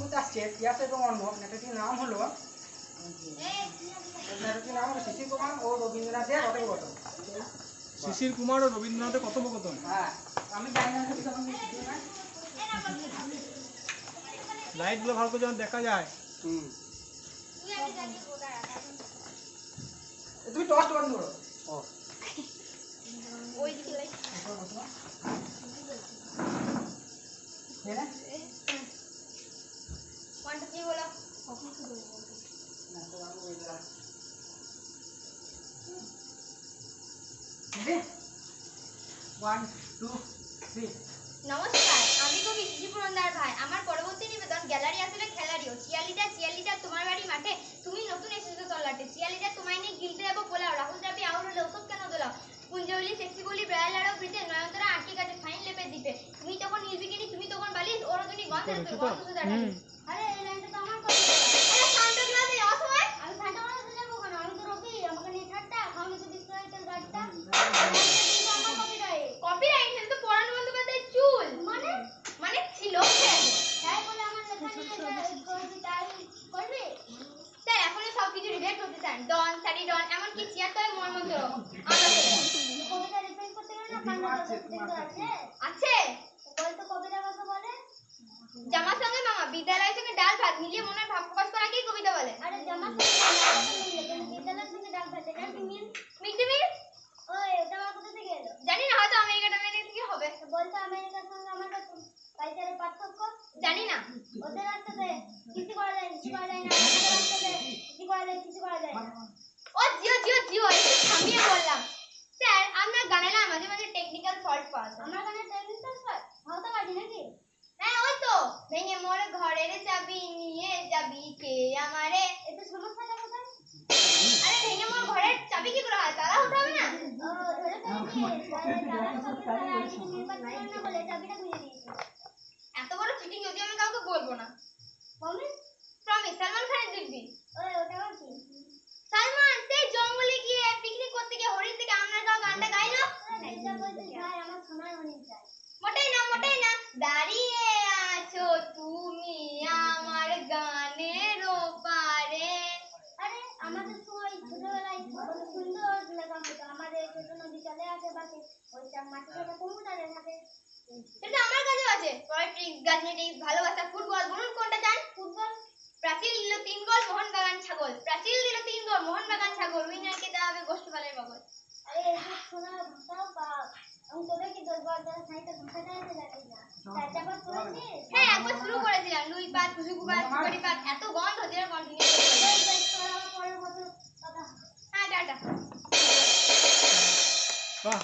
করতে আসছে তিয়াস এবং অর্ণব নেতাটির নাম হলো নেতাটির নাম হলো শিশির কুমার ও রবীন্দ্রনাথের কথোপকথন শিশির কুমার ও রবীন্দ্রনাথের কথোপকথন? হ্যাঁ আমি জানি না? লাইটগুলো ভালো করে যেন দেখা যায়। হুম। তুমি টর্চ বন্ধ করো। ও। বসো, বসো। এই নে। না, তো আমি ওই দিলাম। Ready? One, two, three. নমস্কার আমি কবি শিশুপুরন্দার ভাই। আমার পরবর্তী নিবেদন গ্যালারি আসলে খেলারিও। চিয়ালিদা চিয়ালিদা তোমার বাড়ি মাঠে তুমি নতুন এসেছ তল্লাটে চিয়ালিদা তোমায় নিয়ে গিলতে যাব পোলাও রাহুল দ্রাবি আউর হলে ওসব কেন দোলাও? কুঞ্জবলি সেক্সি বলি ব্রায়াল বৃতে নয়নতারা আটকে গেছে ফাইন লেপে দিতে। তুমি তখন নির্বিকিনি তুমি তখন বালিশ ওর তুমি গন্ধে গন্ধ ডন সারি ডন, এমনকি আমরা আছে? জামার সঙ্গে মামা, বিদ্যালয়ের সঙ্গে ডাল ভাত, মিলিয়ে মনের ভাব প্রকাশ করাকেই কবিতা বলে। আরে জামার সঙ্গে বিদ্যালয়ের সঙ্গে ডাল ভাত কি মিল? আমার জানি না, হয়তো আমেরিকা হবে। বলতো আমেরিকার সঙ্গে আমাদের কালচারের পার্থক্য ওদের রাস্তাতে কিছু করা কিছু করা কিছু করা যায় কিছু করা যায় না ও জিও জিও জিও একটু থামিয়ে বললাম স্যার আপনার গানে না মাঝে মাঝে টেকনিক্যাল ফল্ট পাওয়া যায় আমার গানে টেকনিক্যাল ফল্ট হতে পারি নাকি হ্যাঁ ওই তো ভেঙে মোর ঘরের চাবি নিয়ে যাবি কে আমারে এতে সমস্যাটা কোথায় আরে ভেঙে মোর ঘরের চাবি কি করে হয় তালা হতে হবে না ও ধরে ফেলেছি তাহলে তালার সাথে তালা আইডিকে নির্বাচন করে না বলে মোটেই না মোটেই না। দাঁড়িয়ে আছো তুমি আমার গানের ওপারে। আরে আমাদের সময় ছোটবেলায় কত সুন্দর হতো আমাদের ছোট নদী চলে আসে পাশে ওই চার থাকে আমার কাছেও আছে। পলিটিক্স ভালোবাসা ফুটবল বলুন কোনটা চান? ফুটবল? প্রাচীল দিল তিন গোল মোহনবাগান ছাগল। প্রাচীল দিল তিন গোল মোহনবাগান ছাগল। উইনারকে দেওয়া হবে গোষ্ঠীপালের বগল আরে শোনা হ্যাঁ একবার শুরু করেছিলাম লুই পাত এত গন্ধ। হ্যাঁ টাটা। বাহ।